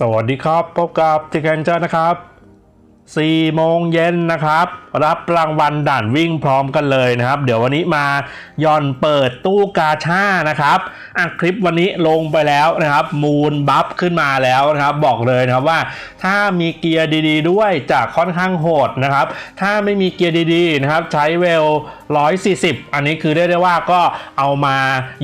สวัสดีครับ พบกับทิกันเจอร์นะครับ4โมงเย็นนะครับ รับรางวัลด่านวิ่งพร้อมกันเลยนะครับ เดี๋ยววันนี้มาย่อนเปิดตู้กาชานะครับอะคลิปวันนี้ลงไปแล้วนะครับ มูลบัฟขึ้นมาแล้วนะครับบอกเลยนะครับว่า ถ้ามีเกียร์ดีๆ ด้วยจะค่อนข้างโหดนะครับถ้าไม่มีเกียร์ดีๆนะครับใช้เวล 140 อันนี้คือได้ได้ว่าก็เอามา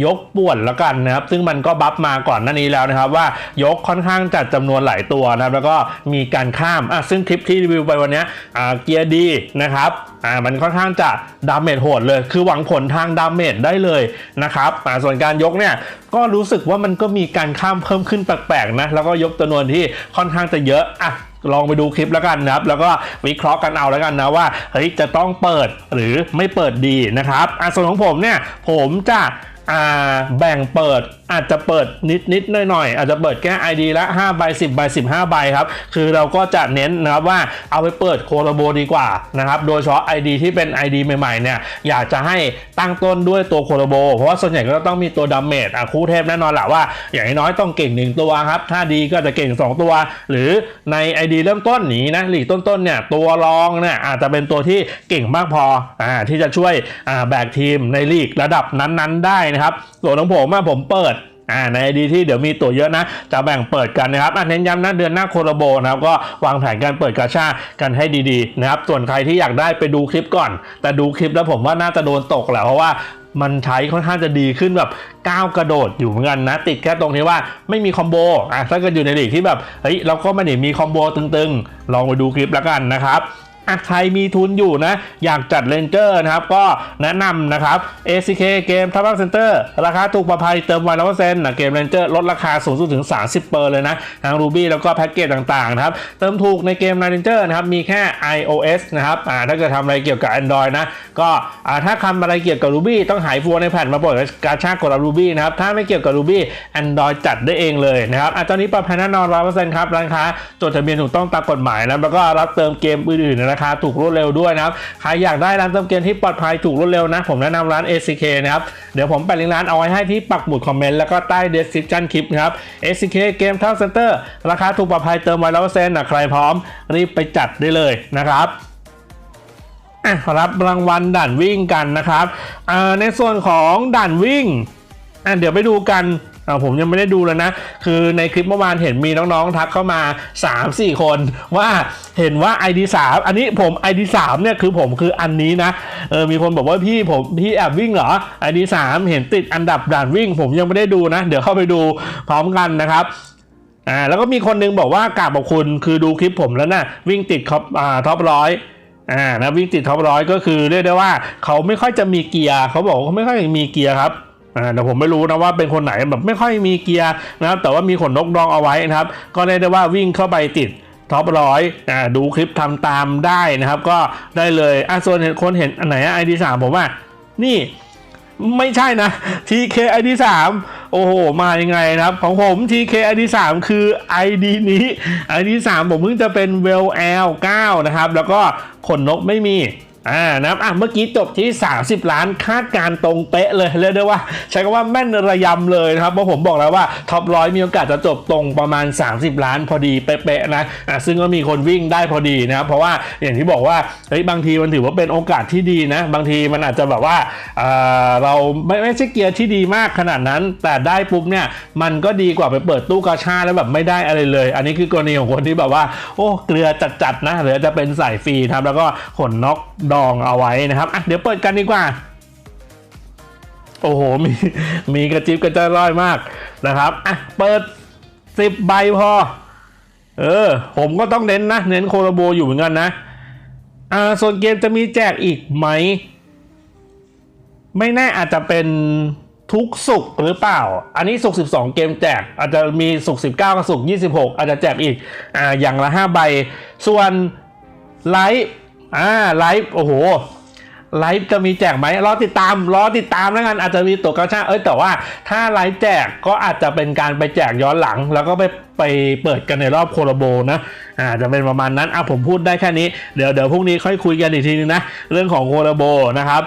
ยกป่วนแล้วกันนะครับ ซึ่งมันก็บัฟมาก่อนหน้านี้แล้วนะครับว่ายกค่อนข้างจัดจำนวนหลายตัวนะครับแล้วก็มีการข้ามอะซึ่งคลิปที่รีวิวไปวันนี้อ่าเกียร์ดีนะครับอ่ามันค่อนข้างจะดาเมจโหดเลย คือหวังผลทางดาเมจได้เลยนะครับอ่าส่วนการยกเนี่ยก็รู้สึกว่ามันก็มีการข้ามเพิ่มขึ้นแปลกๆนะแล้วก็ยกจำนวนที่ค่อนข้างจะเยอะอะลองไปดูคลิปแล้วกันนะครับ แล้วก็วิเคราะห์กันเอาแล้วกันนะว่าเฮ้ยจะต้องเปิดหรือไม่เปิดดีนะครับอะส่วนของผมเนี่ยผมจะ อ่าแบ่งเปิดอาจจะเปิดนิดนิดหน่อยหน่อยๆอาจจะเปิดแค่ ID ละ5ใบ10ใบ15 ใบครับ คือเราก็จะเน้นนะครับว่าเอาไปเปิดโคโลโบดีกว่านะครับ โดยเฉพาะ ID ที่เป็น ID ใหม่ๆเนี่ยอยากจะให้ตั้งต้นด้วยตัวโคโลโบ เพราะว่าส่วนใหญ่ก็ต้องมีตัวดาเมจอะคู่เทพแน่นอนแหละว่า อย่างน้อยๆต้องเก่งหนึ่งตัวครับ ถ้าดีก็จะเก่ง 2 ตัว หรือใน ID เริ่มต้นนี้นะหลีกต้นๆเนี่ยตัวรองเนี่ยอาจจะเป็นตัวที่เก่งมากพออ่าที่จะช่วยอ่าแบกทีมในลีกระดับนั้นๆได้นะครับ ส่วนของผมอะผมเปิดอ่าใน ID ที่เดี๋ยวมีตัวเยอะนะ จะแบ่งเปิดกันนะครับอะเน้นย้ำนะเดือนหน้าโคโลโบนะครับ ก็วางแผนการเปิดกาชากันให้ดีๆนะครับ ส่วนใครที่อยากได้ไปดูคลิปก่อน แต่ดูคลิปแล้วผมว่าน่าจะโดนตกแหละเพราะว่ามันใช้ค่อนข้างจะดีขึ้นแบบก้าวกระโดดอยู่เหมือนกันนะ ติดแค่ตรงที่ว่าไม่มีคอมโบอะถ้าเกิดอยู่ในลีกที่แบบเฮ้ยเราก็ไม่ได้มีคอมโบตึงๆ ลองไปดูคลิปแล้วกันนะครับ อะใครมีทุนอยู่นะ อยากจัดเลนเจอร์นะครับ ก็แนะนำนะครับ ACK เกมทับเซ็นเตอร์ราคาถูกประภัยเติมไวร้อยเปอร์เซ็นต์นะเกมเลนเจอร์ลดราคาสูงสุดถึง 30เปอร์เลยนะทั้ง Ruby แล้วก็แพ็กเกจต่างๆนะครับ เติมถูกในเกม l e n g e r นะครับ มีแค่ iOS นะครับอ่าถ้าเกิดทำอะไรเกี่ยวกับ Android นะ ก็อ่าถ้าทำอะไรเกี่ยวกับ Ruby ต้องหายฟัวในแผ่นมาปลดกาชากดรับ Ruby นะครับถ้าไม่เกี่ยวกับ Ruby Android จัดได้เองเลยนะครับอะตอนนี้ปลอดภัยแน่นอน100%ครับร้านค้าจดทะเบียนถูกต้องตามกฎหมายนะแล้วก็รับเติมเกมอื่นๆในราคาถูกรวดเร็วด้วยนะครับใครอยากได้ร้านเติมเกมที่ปลอดภัยถูกรวดเร็วนะ ผมแนะนำร้าน ACK นะครับเดี๋ยวผมแปะลิงก์ร้านเอาไว้ให้ที่ปักหมุดคอมเมนต์แล้วก็ใต้ description คลิปนะครับ ACK เกมทับเซ็นเตอร์ราคาถูกปลอดภัยเติมไว้ร้อยเปอร์เซ็นนะใครพร้อมรีบไปจัดได้เลยนะครับอะรับรางวัลด่านวิ่งกันนะครับในส่วนของด่านวิ่งเดี๋ยวไปดูกัน อ่าผมยังไม่ได้ดูเลยนะ คือในคลิปเมื่อวานเห็นมีน้องๆทักเข้ามา 3-4 คนว่าเห็นว่า ID 3อันนี้ผม ID 3เนี่ยคือผมคืออันนี้นะเออมีคนบอกว่าพี่ผมพี่แอบวิ่งเหรอ ID 3เห็นติดอันดับด่านวิ่ง ผมยังไม่ได้ดูนะ เดี๋ยวเข้าไปดูพร้อมกันนะครับอ่าแล้วก็มีคนนึงบอกว่ากราบขอบคุณคือดูคลิปผมแล้วนะวิ่งติดท็อปอ่าท็อปร้อยอ่านะวิ่งติดท็อปร้อยก็คือเรียกได้ว่าเขาไม่ค่อยจะมีเกียร์เขาบอกเขาไม่ค่อยมีเกียร์ครับ อ่าแต่ผมไม่รู้นะว่าเป็นคนไหนแบบไม่ค่อยมีเกียร์นะครับ แต่ว่ามีขนนกดองเอาไว้นะครับ ก็เรียกได้ว่าวิ่งเข้าไปติดท็อปร้อยอ่าดูคลิปทำตามได้นะครับ ก็ได้เลยอะส่วนเห็นคนเห็นอันไหนไอดีสามผมว่า นี่ไม่ใช่นะ TK ID 3โอ้โห มายังไงนะครับ ของผม TK ID 3คือ ID นี้ ID 3ผมเพิ่งจะเป็น Well L 9นะครับ แล้วก็ขนนกไม่มี อ่านะอะเมื่อกี้จบที่ 30 ล้านคาดการตรงเป๊ะเลยเรียกได้ว่า ใช้คำว่าแม่นระยำเลยนะครับเพราะผมบอกแล้วว่าท็อปร้อยมีโอกาสจะจบตรงประมาณ 30 ล้านพอดีเป๊ะๆนะอะซึ่งก็มีคนวิ่งได้พอดีนะครับเพราะว่าอย่างที่บอกว่าเฮ้ยบางทีมันถือว่าเป็นโอกาสที่ดีนะ บางทีมันอาจจะแบบว่าเอ่อเราไม่ไม่ใช่เกียร์ที่ดีมากขนาดนั้น แต่ได้ปุ๊บเนี่ยมันก็ดีกว่าไปเปิดตู้กาชาแล้วแบบไม่ได้อะไรเลย อันนี้คือกรณีของคนที่แบบว่าโอ้เกลือจัดๆนะหรือจะเป็นสายฟรีนะครับแล้วก็ขนนกดองเอาไว้นะครับอะเดี๋ยวเปิดกันดีกว่า โอ้โห มีมีกระจิบกระจะร้อยมากนะครับอะเปิดสิบใบพอ เออ ผมก็ต้องเน้นนะ เน้นโคโลโบอยู่เหมือนกันนะ อ่า ส่วนเกมจะมีแจกอีกไหม ไม่แน่อาจจะเป็นทุกสุกหรือเปล่า อันนี้สุก12 เกมแจก อาจจะมีสุก19 กับสุก26 อาจจะแจกอีก อ่า อย่างละ 5 ใบ ส่วนไลฟ์ อ่าไลฟ์โอ้โหไลฟ์จะมีแจกไหมรอติดตามรอติดตามแล้วกันอาจจะมีตัวกระชาเอ้ยแต่ว่าถ้าไลฟ์แจกก็อาจจะเป็นการไปแจกย้อนหลัง แล้วก็ไปไปเปิดกันในรอบโคโลโบนะอ่าจะเป็นประมาณนั้นอะผมพูดได้แค่นี้เดี๋ยวเดี๋ยวพรุ่งนี้ค่อยคุยกันอีกทีนึงนะเรื่องของโคโลโบนะครับ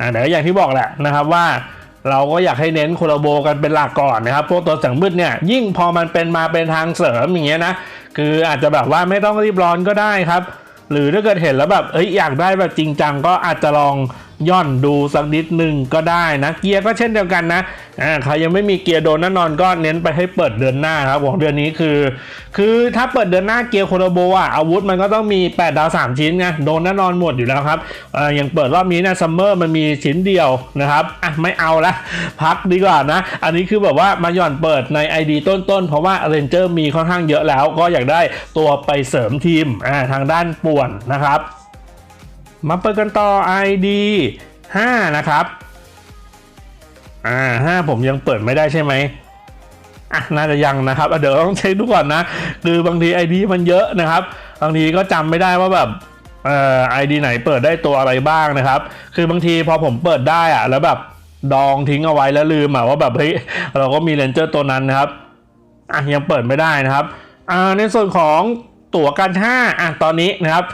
อ่าเดี๋ยวอย่างที่บอกแหละนะครับว่าเราก็อยากให้เน้นโคลโบกันเป็นหลักก่อนนะครับพวกตัวแสงมืดเนี่ยยิ่งพอมันเป็นมาเป็นทางเสริมอย่างเงี้ยนะคืออาจจะแบบว่าไม่ต้องรีบร้อนก็ได้ครับ หรือถ้าเกิดเห็นแล้วแบบเอ้ยอยากได้แบบจริงจังก็อาจจะลอง ย่อนดูสักนิดหนึ่งก็ได้นะ เกียร์ก็เช่นเดียวกันนะอ่าใครยังไม่มีเกียร์โดนแน่นอนก็เน้นไปให้เปิดเดือนหน้าครับของเดือนนี้คือ คือถ้าเปิดเดือนหน้าเกียร์โคโรโบอะอาวุธมันก็ต้องมี 8 ดาว 3 ชิ้นไงโดนแน่นอนหมดอยู่แล้วครับอ่ออย่างเปิดรอบนี้นะซัมเมอร์มันมีชิ้นเดียวนะครับอะไม่เอาละพักดีกว่านะ อันนี้คือแบบว่ามาหย่อนเปิดใน ID ต้นๆ เพราะว่าเรนเจอร์มีค่อนข้างเยอะแล้ว ก็อยากได้ตัวไปเสริมทีมอ่าทางด้านป่วนนะครับ มาเปิดกันต่อ ID 5 นะครับ อ่าห้าผมยังเปิดไม่ได้ใช่ไหมอะน่าจะยังนะครับเดี๋ยวต้องเช็คดูก่อนนะ คือบางที ID มันเยอะนะครับ บางทีก็จำไม่ได้ว่าแบบเอ่อ ID ไหนเปิดได้ตัวอะไรบ้างนะครับ คือบางทีพอผมเปิดได้อะแล้วแบบดองทิ้งเอาไว้แล้วลืมอะว่าแบบเฮ้ยเราก็มีเลนเจอร์ตัวนั้นนะครับอะยังเปิดไม่ได้นะครับอ่าในส่วนของ ตั๋วกันห้าอะตอนนี้นะครับ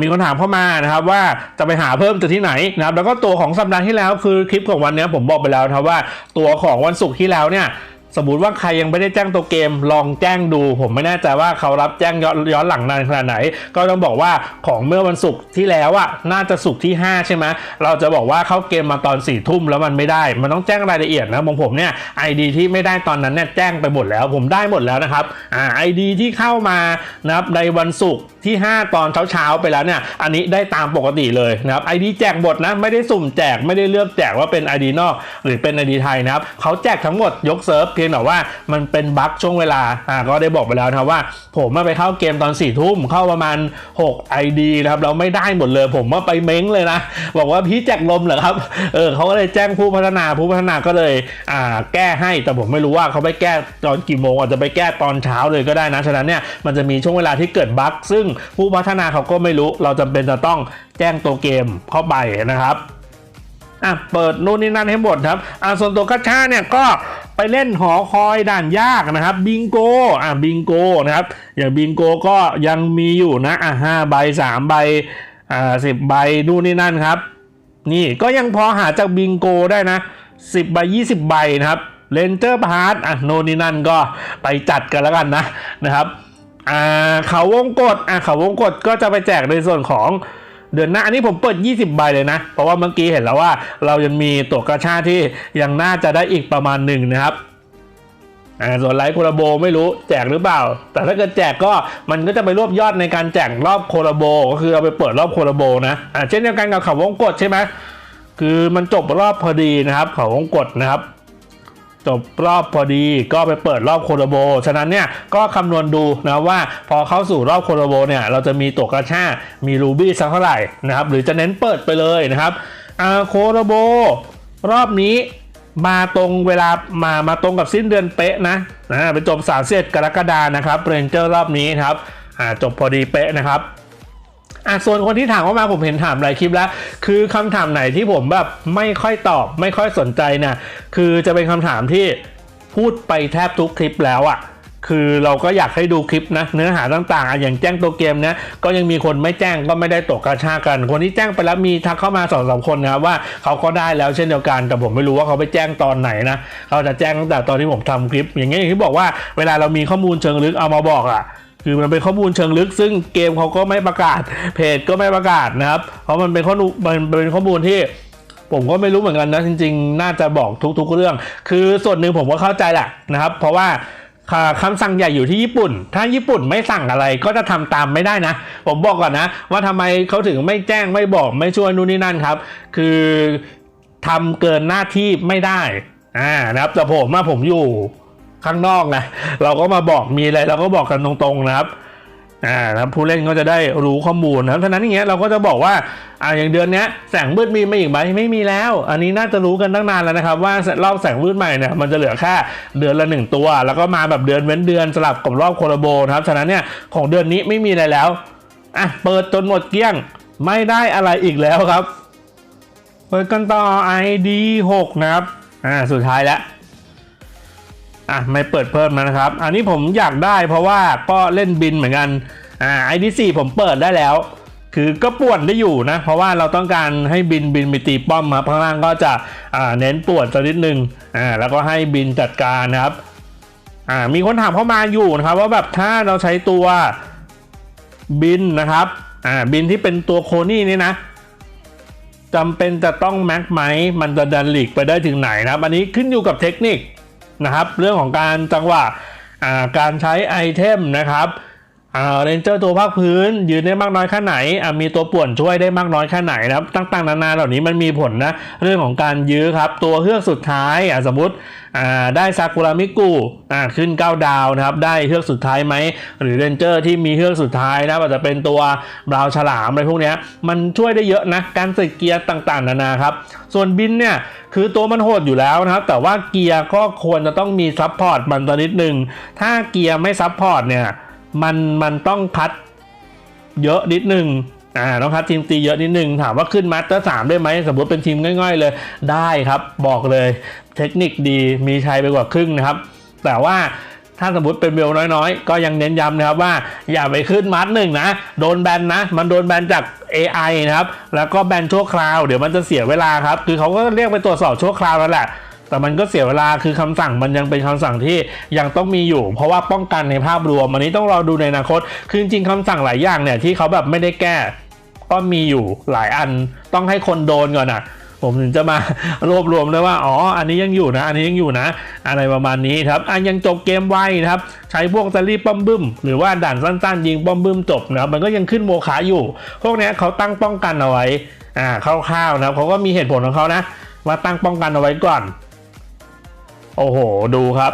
มีคนถามเข้ามานะครับว่าจะไปหาเพิ่มจากที่ไหนนะครับแล้วก็ตัวของสัปดาห์ที่แล้วคือคลิปของวันนี้ผมบอกไปแล้วนะครับว่า ตัวของวันศุกร์ที่แล้วเนี่ย สมมติว่าใครยังไม่ได้แจ้งตัวเกมลองแจ้งดู ผมไม่แน่ใจว่าเขารับแจ้งย้อนอนหลังนานขนาดไหน ก็ต้องบอกว่าของเมื่อวันศุกร์ที่แล้วอะน่าจะศุกร์ที่ 5 ใช่ไหมเราจะบอกว่าเข้าเกมมาตอน4ี่ทุ่มแล้วมันไม่ได้ มันต้องแจ้งรายละเอียดนะของผมเนี่ยไอดีที่ไม่ได้ตอนนั้นเนี่ยแจ้งไปหมดแล้ว ผมได้หมดแล้วนะครับอ่าไอดีที่เข้ามานะครับในวันศุกร์ที่ 5 ตอนเช้าๆไปแล้วเนี่ยอันนี้ได้ตามปกติเลยนะครับไอดีแจกหมดนะไม่ได้สุ่มแจกไม่ได้เลือกแจกว่าเป็น ID นอก หรือเป็น ID ไทยนะครับเขาแจกทั้งหมดยกเซิร์ฟเพียงแต่ว่ามันเป็นบั๊กช่วงเวลาอ่าก็ได้บอกไปแล้วนะครับว่า ผมมาไปเข้าเกมตอน4ี่ทุ่มเข้าประมาณ 6 ID นะครับเราไม่ได้หมดเลย ผมว่าไปเม้งเลยนะ บอกว่าพี่แจกลมเหรอครับเออเขาก็เลยแจ้งผู้พัฒนาผู้พัฒนาก็เลยอ่าแก้ให้แต่ผมไม่รู้ว่าเขาไปแก้ตอนกี่โมงอาจจะไปแก้ตอนเช้าเลยก็ได้นะฉะนั้นเนี่ยมันจะมีช่วงเวลาที่เกิดบั๊กซึ่งผู้พัฒนาเขาก็ไม่รู้ เราจำเป็นจะต้องแจ้งตัวเกมเข้าไปนะครับ อะเปิดนู่นนี่นั่นให้หมดครับอะส่วนตัวกัชชาเนี่ยก็ไปเล่นหอคอยด่านยากนะครับบิงโกอะบิงโกนะครับอย่างบิงโกก็ยังมีอยู่นะอะห้าใบสามใบอ่าสิบใบนู่นนี่นั่นครับ นี่ก็ยังพอหาจากบิงโกได้นะสิบใบยี่สิบใบนะครับเลนเจอร์พาร์ตอะโน่นนี่นั่นก็ไปจัดกันแล้วกันนะนะครับอ่าเขาวงกดอะเขาวงกดก็จะไปแจกในส่วนของ เดือนหน้าอันนี้ผมเปิด 20 ใบเลยนะ เพราะว่าเมื่อกี้เห็นแล้วว่าเรายังมีตัวกระชาที่ยังน่าจะได้อีกประมาณหนึ่งนะครับอ่าส่วนไลท์โคลาโบไม่รู้แจกหรือเปล่า แต่ถ้าเกิดแจกก็มันก็จะไปรวบยอดในการแจกรอบโคลาโบก็คือเอาไปเปิดรอบโคลาโบนะอ่าเช่นเดียวกันกับเขาวงกดใช่ไหมคือมันจบรอบพอดีนะครับเขาวงกดนะครับ จบรอบพอดีก็ไปเปิดรอบโคโลโบ ฉะนั้นเนี่ยก็คำนวณดูนะว่าพอเข้าสู่รอบโคโลโบเนี่ยเราจะมีตัวกระชามีรูบี้สักเท่าไหร่นะครับหรือจะเน้นเปิดไปเลยนะครับโคโลโบ รอบนี้มาตรงเวลามามาตรงกับสิ้นเดือนเป๊ะนะนะไปจบ3เซตกรกฎานะครับเรนเจอร์รอบนี้นะครับจบพอดีเป๊ะนะครับ อะส่วนคนที่ถามเข้ามาผมเห็นถามหลายคลิปแล้ว คือคำถามไหนที่ผมแบบไม่ค่อยตอบ ไม่ค่อยสนใจนี่ยคือจะเป็นคำถามที่พูดไปแทบทุกคลิปแล้วอะ่ะคือเราก็อยากให้ดูคลิปนะ เนื้อหาต่างๆอะอย่างแจ้งตัวเกมนี้ก็ยังมีคนไม่แจ้งก็ไม่ได้ตกกระชากัน คนที่แจ้งไปแล้วมีทักเข้ามาสองสามคนนะครับว่าเขาก็ได้แล้วเช่นเดียวกัน แต่ผมไม่รู้ว่าเขาไปแจ้งตอนไหนนะเขาจะแจ้งตั้งแต่ตอนที่ผมทำคลิป อย่างเงี้ยอย่างที่บอกว่าเวลาเรามีข้อมูลเชิงลึกเอามาบอกอะ คือมันเป็นข้อมูลเชิงลึก ซึ่งเกมเขาก็ไม่ประกาศ เพจก็ไม่ประกาศนะครับ เพราะมันเป็นข้อมูลมันเป็นข้อมูลที่ผมก็ไม่รู้เหมือนกันนะ จริง ๆ น่าจะบอกทุก ๆ เรื่อง คือส่วนหนึ่งผมก็เข้าใจแหละนะครับ เพราะว่าคำสั่งใหญ่อยู่ที่ญี่ปุ่น ถ้าญี่ปุ่นไม่สั่งอะไรก็จะทำตามไม่ได้นะ ผมบอกก่อนนะ ว่าทำไมเขาถึงไม่แจ้งไม่บอกไม่ช่วยนู่นนี่นั่นครับ คือทำเกินหน้าที่ไม่ได้อ่านะครับแต่ผมมาผมอยู่ ข้างนอกไงเราก็มาบอกมีอะไรเราก็บอกกันตรงๆนะครับอ่านะครับผู้เล่นก็จะได้รู้ข้อมูลนะครับฉะนั้นอย่างเงี้ยเราก็จะบอกว่าอ่าอย่างเดือนนี้แสงมืดมีมาอีกไหมไม่มีแล้ว อันนี้น่าจะรู้กันตั้งนานแล้วนะครับ ว่ารอบแสงมืดใหม่เนี่ยมันจะเหลือแค่เดือนละหนึ่งตัว แล้วก็มาแบบเดือนเว้นเดือนสลับกับรอบโคลโบนะครับฉะนั้นเนี่ยของเดือนนี้ไม่มีอะไรแล้วอะเปิดจนหมดเกลี้ยงไม่ได้อะไรอีกแล้วครับ เปิดกันต่อ ID 6 นะครับอ่าสุดท้ายแล้ว อะไม่เปิดเพิ่มนะครับ อันนี้ผมอยากได้เพราะว่าก็เล่นบินเหมือนกันอ่า ID4 ผมเปิดได้แล้ว คือก็ป่วนได้อยู่นะ เพราะว่าเราต้องการให้บินบินไปตีป้อมครับข้างล่างก็จะอ่าเน้นป่วนสักนิดนึงอ่าแล้วก็ให้บินจัดการนะครับอ่ามีคนถามเข้ามาอยู่นะครับว่าแบบถ้าเราใช้ตัวบินนะครับอ่าบินที่เป็นตัวโคนี่นี่นะจำเป็นจะต้องแม็กไหมมันจะดันหลีกไปได้ถึงไหนนะครับ อันนี้ขึ้นอยู่กับเทคนิค นะครับ เรื่องของการจังหวะการใช้ไอเทมนะครับ เรนเจอร์ตัวภาคพื้น ยืนได้มากน้อยแค่ไหนอะมีตัวป่วนช่วยได้มากน้อยแค่ไหนนะครับต่างๆนานาเหล่านี้มันมีผลนะเรื่องของการยื้อครับ ตัวเฮือกสุดท้ายอะสมมติอ่าได้ซากุระมิกุอ่าขึ้น9ดาวนะครับได้เฮือกสุดท้ายไหมหรือเรนเจอร์ที่มีเฮือกสุดท้ายนะอาจจะเป็นตัวบราวฉลามอะไรพวกนี้มันช่วยได้เยอะนะการใส่เกียร์ต่างๆ นานาครับส่วนบินเนี่ยคือตัวมันโหดอยู่แล้วนะครับแต่ว่าเกียร์ก็ควรจะต้องมีซับพอร์ตมันตัวนิดนึงถ้าเกียร์ไม่ซับพอร์ตเนี่ย มันมันต้องคัดเยอะนิดนึงอ่าต้องคัดทีมตีเยอะนิดนึง ถามว่าขึ้นมาสเตอร์สามได้ไหมสมมติเป็นทีมง่ายๆเลย ได้ครับบอกเลย เทคนิคดีมีชัยไปกว่าครึ่งนะครับ แต่ว่าถ้าสมมติเป็นเบลน้อยๆ ก็ยังเน้นย้ำนะครับว่าอย่าไปขึ้นมาร์หนึ่งนะ โดนแบนนะ มันโดนแบนจาก AI นะครับ แล้วก็แบนชั่วคราว เดี๋ยวมันจะเสียเวลาครับ คือเขาก็เรียกไปตรวจสอบชั่วคราวแล้วแหละ แต่มันก็เสียเวลาคือคำสั่งมันยังเป็นคำสั่งที่ยังต้องมีอยู่ เพราะว่าป้องกันในภาพรวมอันนี้ต้องรอดูในอนาคต คือจริงๆคำสั่งหลายอย่างเนี่ยที่เขาแบบไม่ได้แก้ ก็มีอยู่หลายอันต้องให้คนโดนก่อนอะผมถึงจะมารวบรวมเลยว่าอ๋ออันนี้ยังอยู่นะ อันนี้ยังอยู่นะ อะไรประมาณนี้ครับอันยังจบเกมไวนะครับ ใช้พวกซารี่ป้อมบึ้มหรือว่าด่านสั้นๆ ยิงป้อมบึ้มจบนะครับมันก็ยังขึ้นโมขาอยู่ พวกเนี้ยเขาตั้งป้องกันเอาไว้อ่าคร่าวๆนะครับเขาก็มีเหตุผลของเขานะว่าตั้งป้องกันเอาไว้ก่อน โอ้โห ดูครับ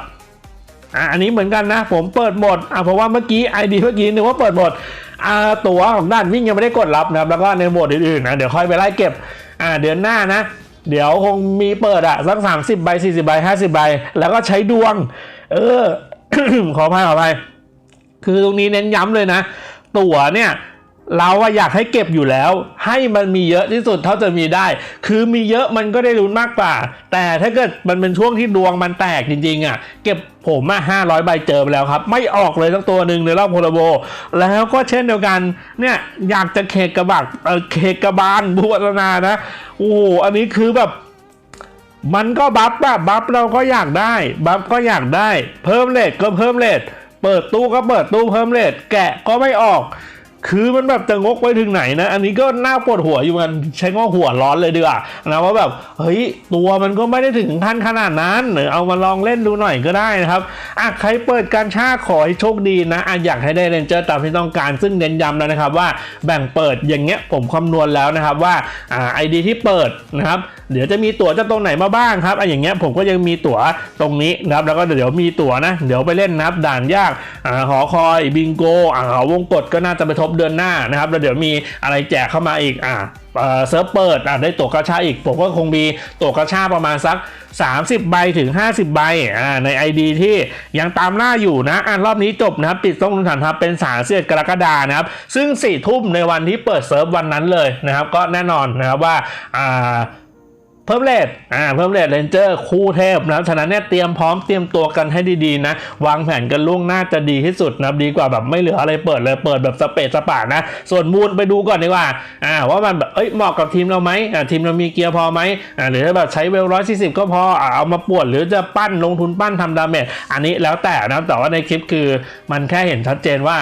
อะอันนี้เหมือนกันนะ ผมเปิดหมดอะเพราะว่าเมื่อกี้ไอดีเมื่อกี้นึกว่าเปิดหมดอ่าตัวของด้านวิ่งยังไม่ได้กดรับนะครับแล้วก็ในโหมดอื่นๆนะเดี๋ยวค่อยไปไล่เก็บอ่าเดือนหน้านะ เดี๋ยวคงมีเปิดอะสักสามสิบใบสี่สิบใบห้าสิบใบแล้วก็ใช้ดวง เออ ขออภัยขออภัยคือตรงนี้เน้นย้ำเลยนะ ตั๋วเนี่ย เราอะอยากให้เก็บอยู่แล้ว ให้มันมีเยอะที่สุดเท่าจะมีได้ คือมีเยอะมันก็ได้ลุ้นมากกว่า แต่ถ้าเกิดมันเป็นช่วงที่ดวงมันแตกจริงๆอะเก็บผมอะห้าร้อยใบเจอไปแล้วครับ ไม่ออกเลยสักตัวหนึ่งในรอบโพลโบ แล้วก็เช่นเดียวกัน เนี่ย อยากจะเคกกระบักเออเคกกระบาลบุวัฒนานะ โอ้โห อันนี้คือแบบมันก็บัฟแบบบัฟเราก็อยากได้ บัฟก็อยากได้ เพิ่มเลทก็เพิ่มเลทเปิดตู้ก็เปิดตู้เพิ่มเลทแกะก็ไม่ออก คือมันแบบจะงกไปถึงไหนนะ อันนี้ก็น่าปวดหัวอยู่กันใช้ว่าหัวร้อนเลยดีกว่านะว่าแบบเฮ้ยตัวมันก็ไม่ได้ถึงขั้นขนาดนั้นหรือเอามาลองเล่นดูหน่อยก็ได้นะครับอะใครเปิดการชาขอให้โชคดีนะอะอยากให้ได้เรนเจอร์ตามที่ต้องการซึ่งเน้นย้ำแล้วนะครับว่าแบ่งเปิดอย่างเงี้ยผมคำนวณแล้วนะครับว่าอ่าไอดีที่เปิดนะครับเดี๋ยวจะมีตั๋วจะตรงไหนมาบ้างครับอะอย่างเงี้ยผมก็ยังมีตั๋วตรงนี้นะครับแล้วก็เดี๋ยวมีตั๋วนะ เดี๋ยวไปเล่นนะครับด่านยากอ่าหอคอยบิงโกอ่าวงกดก็น่าจะไปทบเดือนหน้านะครับแล้วเดี๋ยวมีอะไรแจกเข้ามาอีกอ่าเซิร์ฟเปิดอะได้ตัวกระชาอีก ผมก็คงมีตัวกระชาประมาณสัก 30 ใบถึง 50 ใบอ่าใน ID ที่ยังตามล่าอยู่นะอ่ารอบนี้จบนะครับ ปิดต้องลงฐานทัพเป็น3เสียกรกฎานะครับ ซึ่ง4ทุ่มในวันที่เปิดเซิร์ฟวันนั้นเลยนะครับ ก็แน่นอนนะครับว่าอ่า พิ่มเลทอ่า เพิ่มเลทเรนเจอร์คู่เทพนะฉะนั้นเนี่ยเตรียมพร้อมเตรียมตัวกันให้ดีๆนะ วางแผนกันล่วงหน้าจะดีที่สุดนะดีกว่าแบบไม่เหลืออะไรเปิดเลยเปิดแบบสเปซสปานะ ส่วนมูลไปดูก่อนดีกว่า อ่า ว่ามันแบบเอ้ยเหมาะกับทีมเราไหมอ่าทีมเรามีเกียร์พอไหมอ่าหรือถ้าแบบใช้เวลร้อยสี่สิบก็พออ่าเอามาปวดหรือจะปั้นลงทุนปั้นทำดาเมจอันนี้แล้วแต่นะแต่ว่าในคลิปคือมันแค่เห็นชัดเจนว่า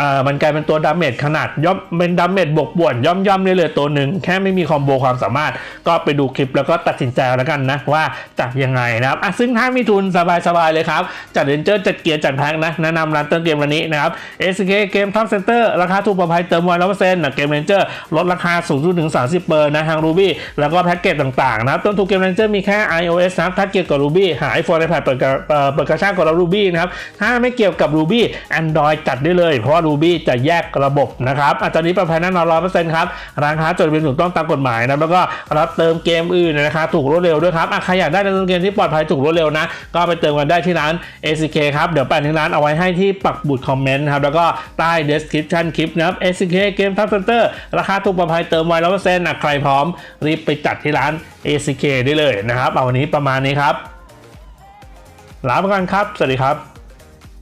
อ่ามันกลายเป็นตัวดาเมจขนาดย่อมเป็นดาเมจบวกบวนย่อมย่อมเลยเลยตัวหนึ่งแค่ไม่มีคอมโบความสามารถก็ไปดูคลิปแล้วก็ตัดสินใจแล้วกันนะว่าจะยังไงนะครับอะซึ่งถ้ามีทุนสบายๆเลยครับ จัดเรนเจอร์จัดเกียร์จัดแพ็คนะแนะนำร้านเติมเกมวันนี้นะครับ SK เกมท็อปเซ็นเตอร์ราคาถูกปลอดภัยเติมวันร้อยเปอร์เซ็นต์เกมเรนเจอร์ลดราคาสูงสุดถึง 30เปอร์นะทาง Ruby แล้วก็แพ็กเกจต่างๆนะครับต้นทุนเกมเรนเจอร์มีแค่ iOS นะครับถ้าเกี่ยวกับ Ruby หา iPhone iPad เปิดกระเปิดกระชากกับ Ruby นะครับถ้าไม่เกี่ยวกับ Ruby Android จัดได้เลยเพราะ Ruby จะแยกระบบนะครับอาจารย์นี้ปลอดภัยแน่นอนร้อยเปอร์เซ็นต์ครับร้านค้าจดทะเบียนถูกต้องตามกฎหมายนะแล้วก็รับเติมเกมอื่นนะครับถูกรวดเร็วด้วยครับใครอยากได้เติมเกมที่ปลอดภัยถูกรวดเร็วนะ ก็ไปเติมกันได้ที่ร้าน ACK ครับเดี๋ยวแปะที่ร้านเอาไว้ให้ที่ปักบุดคอมเมนต์ครับแล้วก็ใต้ description คลิปนะครับ ACK เกมทับเซ็นเตอร์ราคาถูกปลอดภัยเติมไวร้อยเปอร์เซ็นต์นะใครพร้อมรีบไปจัดที่ร้าน ACK ได้เลยนะครับเอาวันนี้ประมาณนี้ครับลาไปก่อนครับ สวัสดีครับ